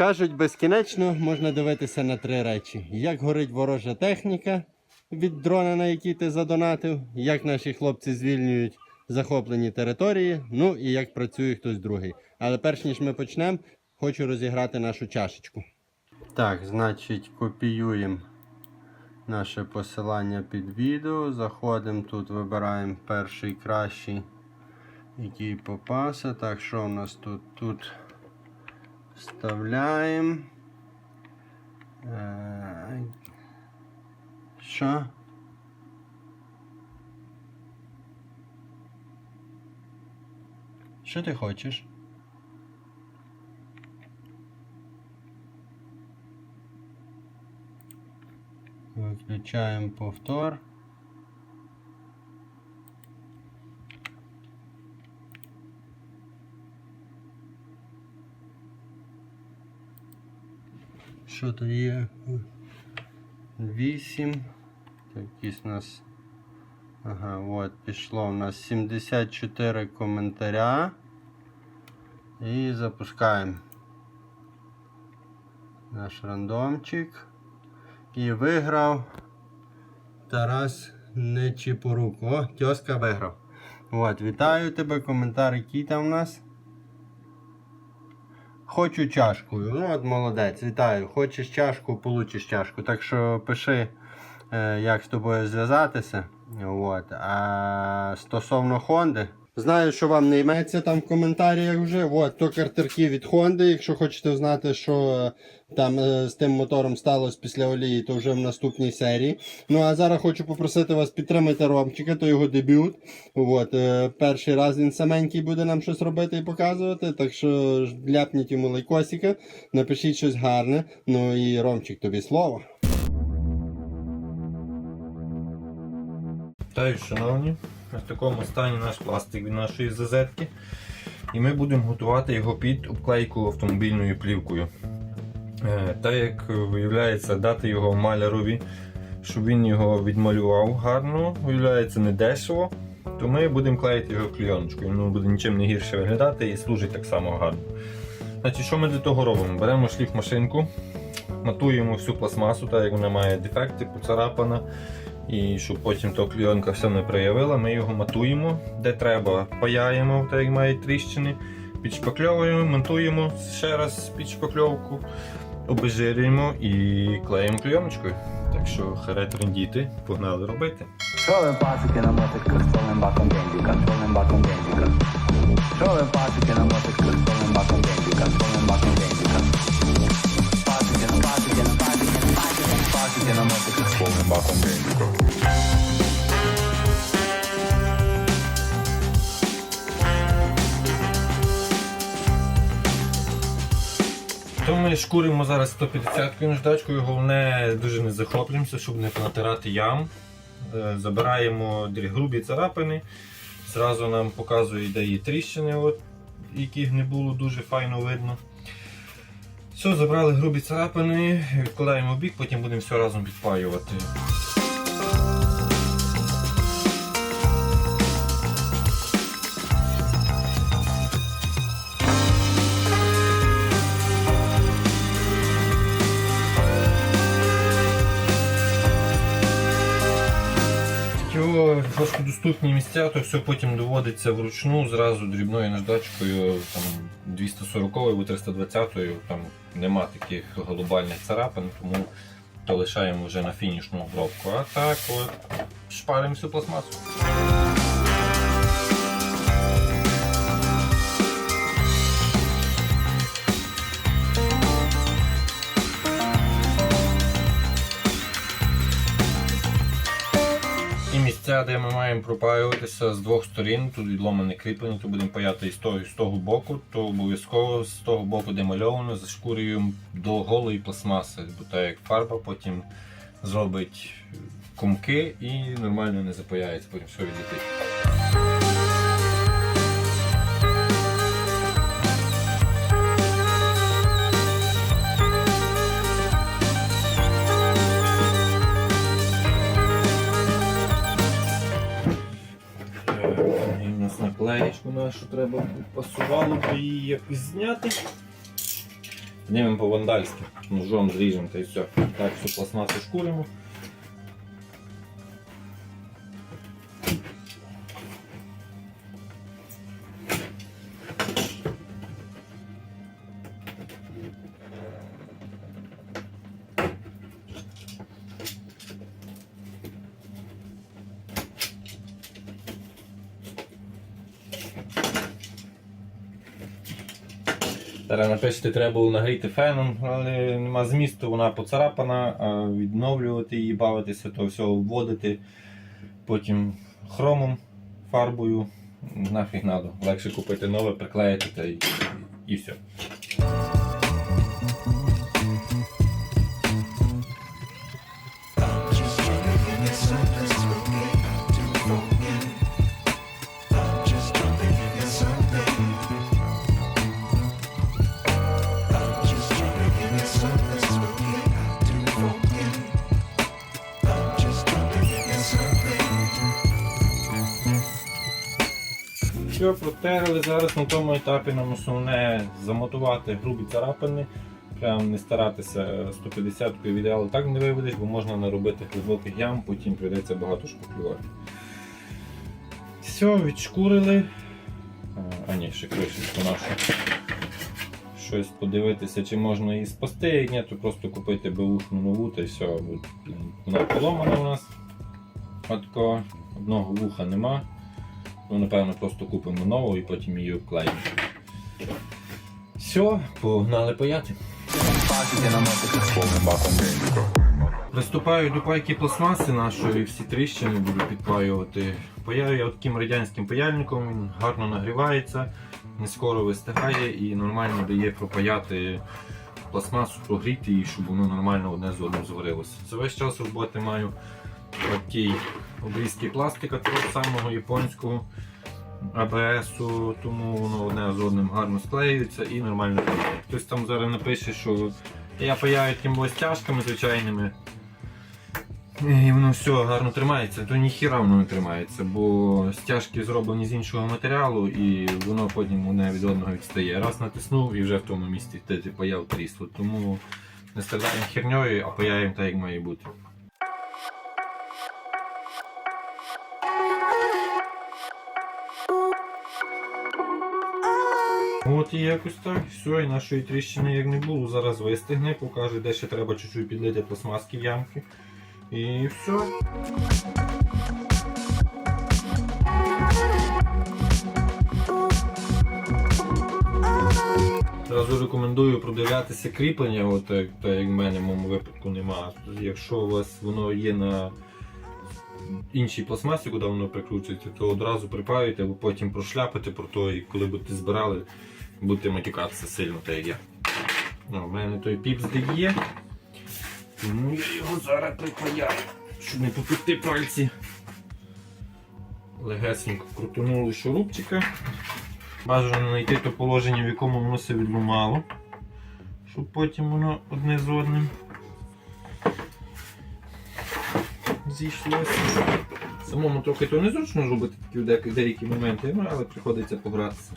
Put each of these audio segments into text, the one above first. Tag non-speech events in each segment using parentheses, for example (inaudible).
Кажуть, безкінечно можна дивитися на три речі: як горить ворожа техніка від дрона, на який ти задонатив, як наші хлопці звільнюють захоплені території, ну і як працює хтось другий. Але перш ніж ми почнемо, хочу розіграти нашу чашечку. Так, значить, копіюємо наше посилання під відео. Заходимо тут, вибираємо перший кращий, який попався. Так, що у нас тут? Тут вставляємо. Е, Що? Що ти хочеш? Виключаємо повтор. Що то є? 8. Якісь у нас. Ага, от пішло у нас 74 коментаря. І запускаємо наш рандомчик. І виграв Тарас Нечіпорук. О, тьоска виграв. От, вітаю тебе, коментар, який там у нас. Хочу чашкою. Ну от молодець, вітаю. Хочеш чашку, получиш чашку. Так що пиши, е, як з тобою зв'язатися. От. А стосовно Хонди. Знаю, що вам не йметься там в коментарях вже. От, то картерки від Honda. Якщо хочете знати, що е, там е, з тим мотором сталося після олії, то вже в наступній серії. Ну а зараз хочу попросити вас підтримати Ромчика, то його дебют. От, е, перший раз він саменький буде нам щось робити і показувати. Так що ляпніть йому лайкосика, напишіть щось гарне. Ну і Ромчик, тобі слово. Вітаю, шановні. В такому стані наш пластик від нашої зазетки. І ми будемо готувати його під обклейку автомобільною плівкою. Е, Та як виявляється, дати його малярові, щоб він його відмалював гарно, виявляється не дешево, то ми будемо клеїти його клейоночкою. Воно буде нічим не гірше виглядати і служить так само гарно. Значить, Що ми для того робимо? Беремо шліфмашинку, матуємо всю пластмасу, так як вона має дефекти, поцарапана. І щоб потім то клійонка все не проявила, ми його матуємо, де треба, паяємо, так як має тріщини, підшпакльовуємо, монтуємо ще раз під шпакльовку, обезжирюємо і клеїмо клійоночкою. Так що харе трендіти, погнали робити. Що ви пасики на мотик повним баком бензика, з повним баком бензика? Що пасики на мотик повним баком бензика, з баком бензика? На пасики на мотик з повним баком бензика. То ми шкуримо зараз 150 наждачкою, головне дуже не захоплюємося, щоб не натирати ям. Е, Забираємо грубі царапини. Зразу нам показує, де є тріщини, от, яких не було дуже файно видно. Все, забрали грубі царапини, відкладаємо в бік, потім будемо все разом підпаювати. Його важкодоступні місця, то все потім доводиться вручну, зразу дрібною наждачкою, там 240 або 320 там нема таких глобальних царапин, тому то вже на фінішну обробку. А так от шпаримо всю пластмасу. Місця, де ми маємо пропаюватися з двох сторін, тут відломане кріплення, то будемо паяти і з того, і з того боку, то обов'язково з того боку, де мальовано, зашкурюємо до голої пластмаси, бо так як фарба потім зробить кумки і нормально не запаяється, потім все відлетить. Нас нашу треба пасувало би її якось зняти. Знімемо по-вандальськи, ножом зріжемо та й все. Так, всю пластмасу шкуримо. Зараз напишете, треба було нагріти феном, але нема змісту, вона поцарапана, а відновлювати її, бавитися, то все вводити, потім хромом, фарбою, нафіг надо. Легше купити нове, приклеїти та і, і все. Все, протерли зараз на тому етапі нам основне замотувати грубі царапини. Прям не старатися 150 в ідеалу так не виведеш, бо можна наробити глибоких ям, потім прийдеться багато шпаклювати. Все, відшкурили. А, А ні, ще кришечку нашу. Щось подивитися, чи можна її спасти, як ні, то просто купити беушну нову та й все. Вона поломана у нас. Отко, одного вуха нема. Ну, напевно, просто купимо нову і потім її обклеїмо. Все, погнали паяти. Приступаю до пайки пластмаси нашої, всі тріщини буду підпаювати. Паяю я таким радянським паяльником, він гарно нагрівається, не скоро вистигає і нормально дає пропаяти пластмасу, прогріти її, щоб воно нормально одне з одним зварилося. За весь час роботи маю такий обрізки пластика того самого японського АБСу, тому воно одне з одним гарно склеюється і нормально паяє. Хтось там зараз напише, що я паяю такими стяжками звичайними. І воно все гарно тримається, то ніхіра воно не тримається, бо стяжки зроблені з іншого матеріалу і воно потім одне від одного відстає. Раз натиснув і вже в тому місці ти паяв трісло. Тому не страдаємо херньою, а паяємо так, як має бути. От і якось так, все, і нашої тріщини як не було. Зараз вистигне, покаже, де ще треба чуть-чуть підлити пластмаски в ямки. І все. Зразу рекомендую продивлятися кріплення, от так, як в мене в моєму випадку нема. Якщо у вас воно є на іншій пластмасі, куди воно прикручується, то одразу припаюйте, або потім прошляпите про то, і коли будете збирали, будете матюкатися сильно, так як я. Ну, у мене той піпс де. Тому я його зараз припаяю, щоб не попекти пальці. Легесенько крутонули шурупчика. Бажано знайти то положення, в якому воно все відлумало, щоб потім воно одне з одним зійшлося. Самому трохи то незручно робити такі деякі- деякі моменти, ну, але приходиться погратися.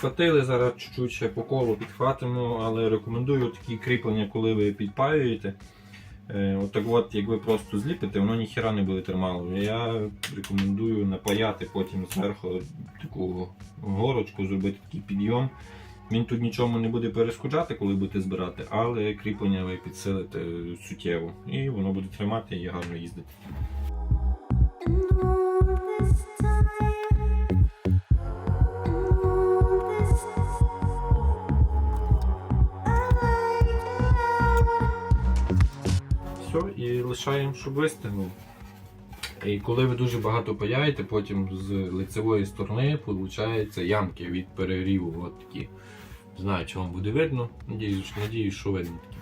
Підхватили, зараз чуть-чуть ще по колу підхватимо, але рекомендую такі кріплення, коли ви підпаюєте. Е, Отак от, як ви просто зліпите, воно ніхіра не буде термалу. Я рекомендую напаяти потім зверху таку горочку, зробити такий підйом. Він тут нічому не буде перешкоджати, коли будете збирати, але кріплення ви підсилите суттєво. І воно буде тримати і гарно їздити. Все, і лишаємо, щоб вистигнув. І коли ви дуже багато паяєте, потім з лицевої сторони виходить ямки від перегріву. От такі. Не знаю, чи вам буде видно. Надіюсь, надіюсь, що видно такі,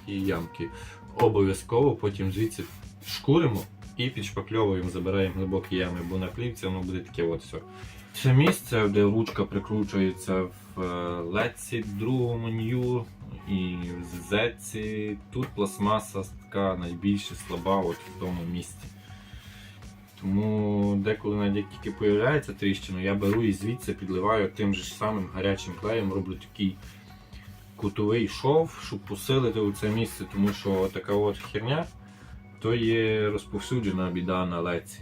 такі ямки. Обов'язково потім звідси шкуримо і підшпакльовуємо, забираємо глибокі ями, бо на плівці воно буде таке от все. Це місце, де ручка прикручується в е, леці другому нью і в зеці. Тут пластмаса така найбільш слаба от в тому місці. Тому деколи навіть як тільки появляється тріщина, я беру і звідси підливаю тим же самим гарячим клеєм, роблю такий кутовий шов, щоб посилити це місце, тому що така от херня то є розповсюджена біда на леці.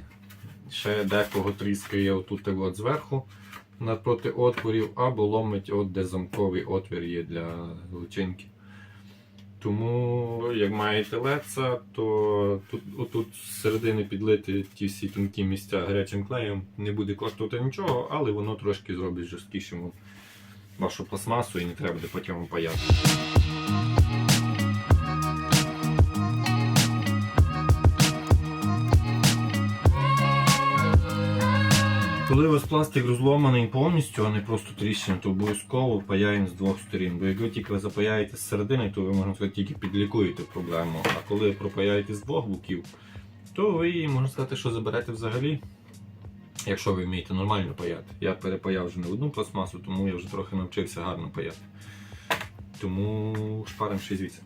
Ще декого тріскає отут от зверху напроти отворів, або ломить от де замковий отвір є для личинки. Тому, як маєте леца, то тут, отут з середини підлити ті всі тонкі місця гарячим клеєм не буде коштувати нічого, але воно трошки зробить жорсткішим вашу пластмасу і не треба буде потім паяти. Коли у вас пластик розломаний повністю, а не просто тріщина, то обов'язково паяємо з двох сторін. Бо як ви тільки запаяєте з середини, то ви можна сказати тільки підлікуєте проблему. А коли пропаяєте з двох боків, то ви можна сказати, що заберете взагалі. Якщо ви вмієте нормально паяти. Я перепаяв вже не одну пластмасу, тому я вже трохи навчився гарно паяти. Тому шпаримо ще звідси.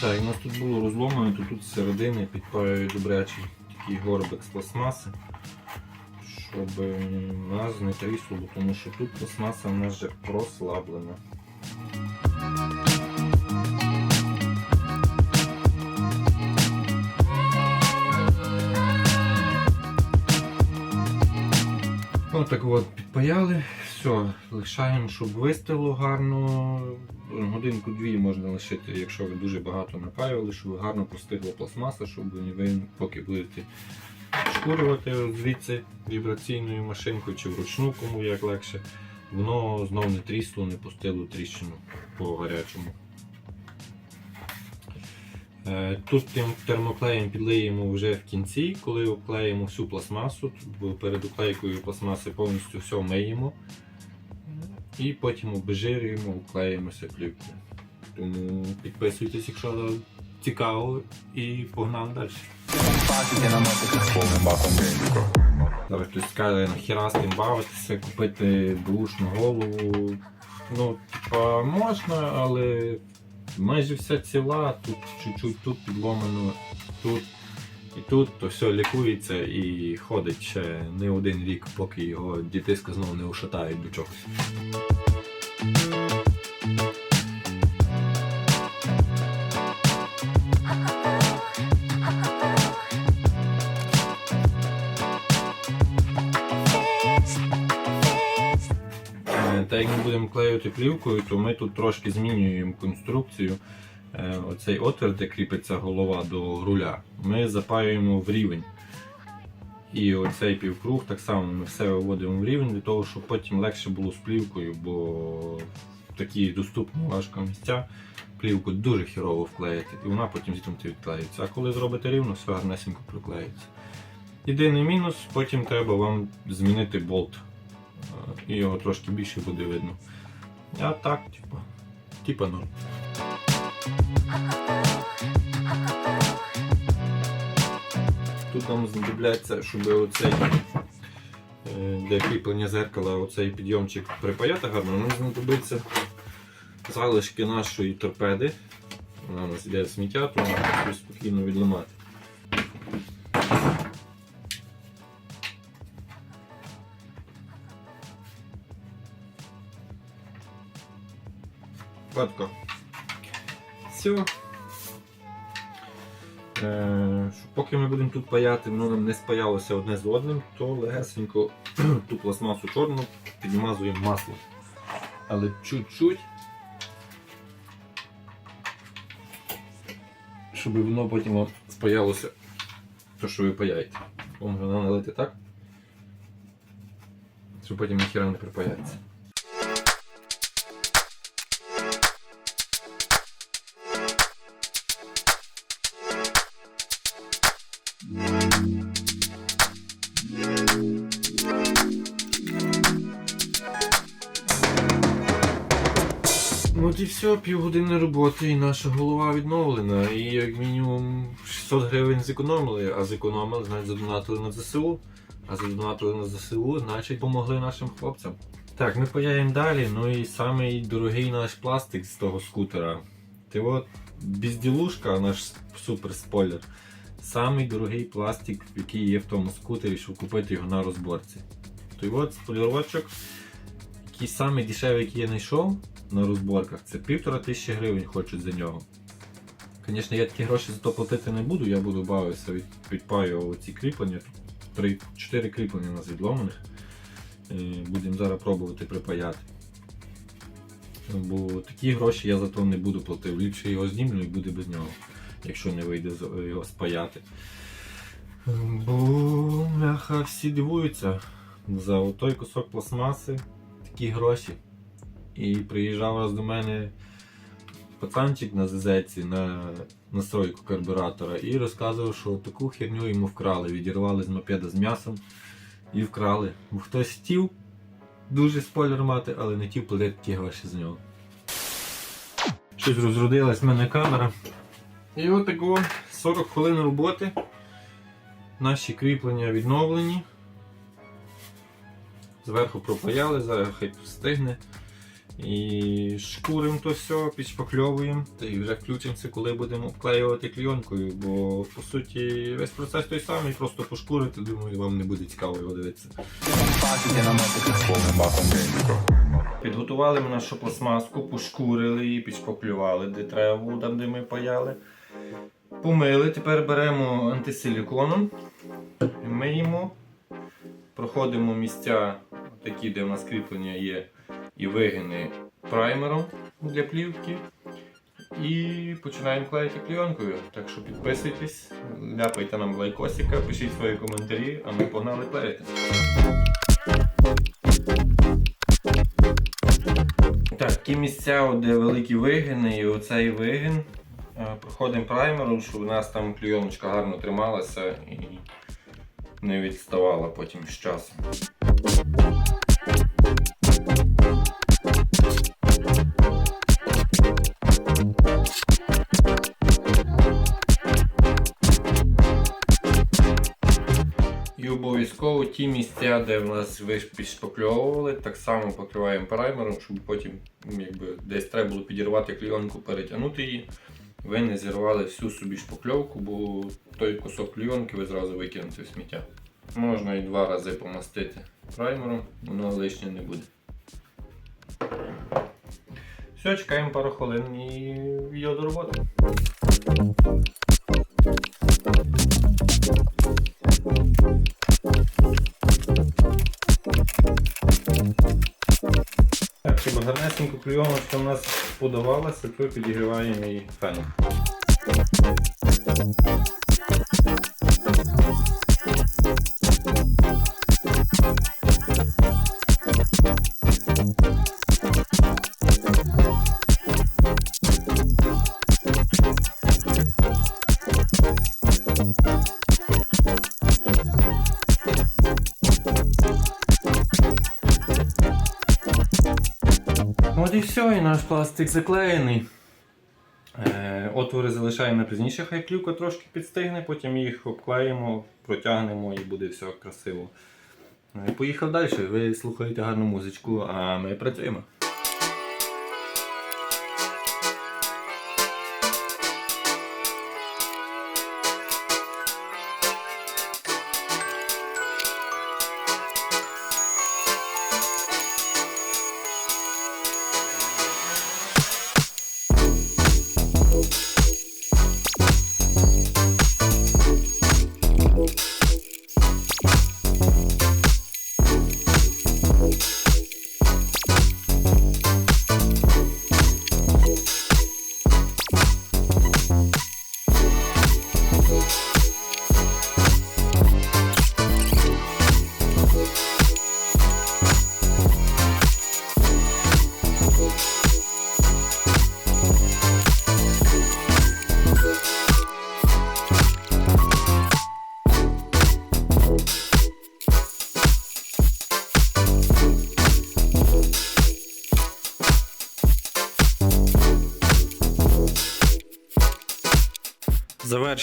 Так, у нас тут було розломано, то тут з середини підпаюю добрячий такий горбик з пластмаси, щоб нас не трісло, тому що тут пластмаса в нас вже прослаблена. Отак от підпаяли, все, лишаємо, щоб вистило гарно. Годинку-дві можна лишити, якщо ви дуже багато напаювали, щоб гарно простигла пластмаса, щоб ви поки будете шкурювати звідси вібраційною машинкою чи вручну, кому як легше, воно знов не трісло, не пустило тріщину по гарячому. Е, Тут тим термоклеєм підлиємо вже в кінці, коли обклеїмо всю пластмасу, бо перед уклейкою пластмаси повністю все миємо. І потім обезжирюємо, обклеїмося плівкою. Тому підписуйтесь, якщо цікаво, і погнали далі. Зараз хтось скаже, нахіра з тим бавитися, купити бушну голову. Ну, типа, можна, але майже вся ціла, тут чуть-чуть тут підломано, тут і тут, то все лікується і ходить ще не один рік, поки його дітиська знову не ушатають до чогось. Е, Так як ми будемо клеїти плівкою, то ми тут трошки змінюємо конструкцію. Е, Оцей отвір, де кріпиться голова до руля, ми запаюємо в рівень. І оцей півкруг так само ми все виводимо в рівень для того, щоб потім легше було з плівкою, бо в такі доступні важко місця плівку дуже хірово вклеїти, і вона потім звідти відклеїться. А коли зробите рівно, все гарнесенько приклеїться. Єдиний мінус, потім треба вам змінити болт. Е, І його трошки більше буде видно. А так, типа, типа норм. Тут нам знадобляться, щоб оцей, для кріплення зеркала, оцей підйомчик припаяти гарно, нам знадобиться залишки нашої торпеди. Вона у нас йде сміття, то можна спокійно відламати. Все. Е, поки ми будемо тут паяти, воно нам не спаялося одне з одним, то легесенько (clears throat) ту пластмасу чорну підмазуємо маслом. Але чуть-чуть, щоб воно потім спаялося, то що ви паяєте. Вам воно налити так, щоб потім ніхіра не припаяється. От і все, півгодини роботи, і наша голова відновлена. І як мінімум 600 гривень зекономили, а зекономили, значить задонатили на ЗСУ. А задонатили на ЗСУ, значить помогли нашим хлопцям. Так, ми паяємо далі. Ну і самий дорогий наш пластик з того скутера. Ти от безділушка, наш супер спойлер. Самий дорогий пластик, який є в тому скутері, щоб купити його на розборці. Той от спойлерочок, який самий дешевий, який я знайшов на розборках, це півтора тисячі гривень хочуть за нього. Звісно, я такі гроші за то платити не буду, я буду бавитися від, відпаював ці кріплення. Три, чотири кріплення у нас відломаних. Е, Будемо зараз пробувати припаяти. Бо такі гроші я за то не буду платити. Ліпше його знімлю і буде без нього, якщо не вийде його спаяти. Бо бляха, всі дивуються за той кусок пластмаси такі гроші. І приїжджав раз до мене пацанчик на ЗЗці на настройку карбюратора і розказував, що таку херню йому вкрали. Відірвали з мопеда з м'ясом і вкрали. Хтось хотів дуже спойлер мати, але не хотів платити ті гроші за нього. Щось розродилась в мене камера. І отако 40 хвилин роботи. Наші кріплення відновлені. Зверху пропаяли, зараз хай встигне. І шкуримо то все, підшпакльовуємо і вже включимося, коли будемо обклеювати клейонкою, бо по суті весь процес той самий, просто пошкурити, думаю, вам не буде цікаво його дивитися. Підготували ми нашу пластмаску, пошкурили її, підшпаклювали, де треба там де ми паяли. Помили, тепер беремо антисиліконом, миємо, проходимо місця, такі, де в нас кріплення є, і вигини праймером для плівки. І починаємо клеїти клейонкою. Так що підписуйтесь, ляпайте нам лайкосика, пишіть свої коментарі, а ми погнали клеїти. Так, ті місця, де великі вигини, і оцей вигин. е, Проходимо праймером, щоб у нас там клейоночка гарно трималася і не відставала потім з часом. І обов'язково ті місця, де в нас ви підшпакльовували, так само покриваємо праймером, щоб потім якби, десь треба було підірвати клейонку, перетягнути її. Ви не зірвали всю собі шпакльовку, бо той кусок клейонки ви зразу викинете в сміття. Можна і два рази помастити праймером, воно лишнє не буде. Все, чекаємо пару хвилин і його до роботи. Так, щоб гарнесенько клейоночка у нас подавалася, то підігріваємо її феном. От наш пластик заклеєний. Е, отвори залишаємо на пізніше, хай клюка трошки підстигне, потім їх обклеїмо, протягнемо і буде все красиво. Ну поїхав далі. Ви слухаєте гарну музичку, а ми працюємо.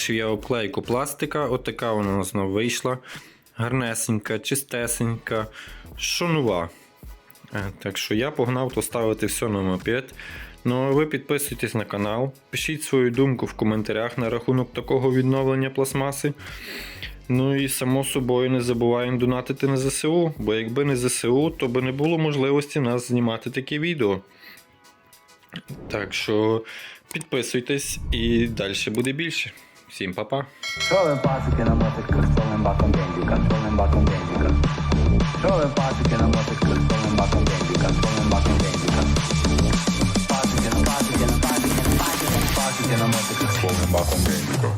Завершив я обклейку пластика, отака вона у нас вийшла. Гарнесенька, чистесенька, що нова. Е, Так що я погнав то ставити все на мопед. Ну а ви підписуйтесь на канал, пишіть свою думку в коментарях на рахунок такого відновлення пластмаси. Ну і само собою не забуваємо донатити на ЗСУ, бо якби не ЗСУ, то би не було можливості нас знімати такі відео. Так що підписуйтесь і далі буде більше. Всім па-па. Шолем пасики на мотик, столим баком бендіка, столим баком бендіка. Шолем пасики на мотик, столим баком бендіка, столим баком бендіка. Пасики на пасики на пасики на пасики на мотик, столим баком бендіка.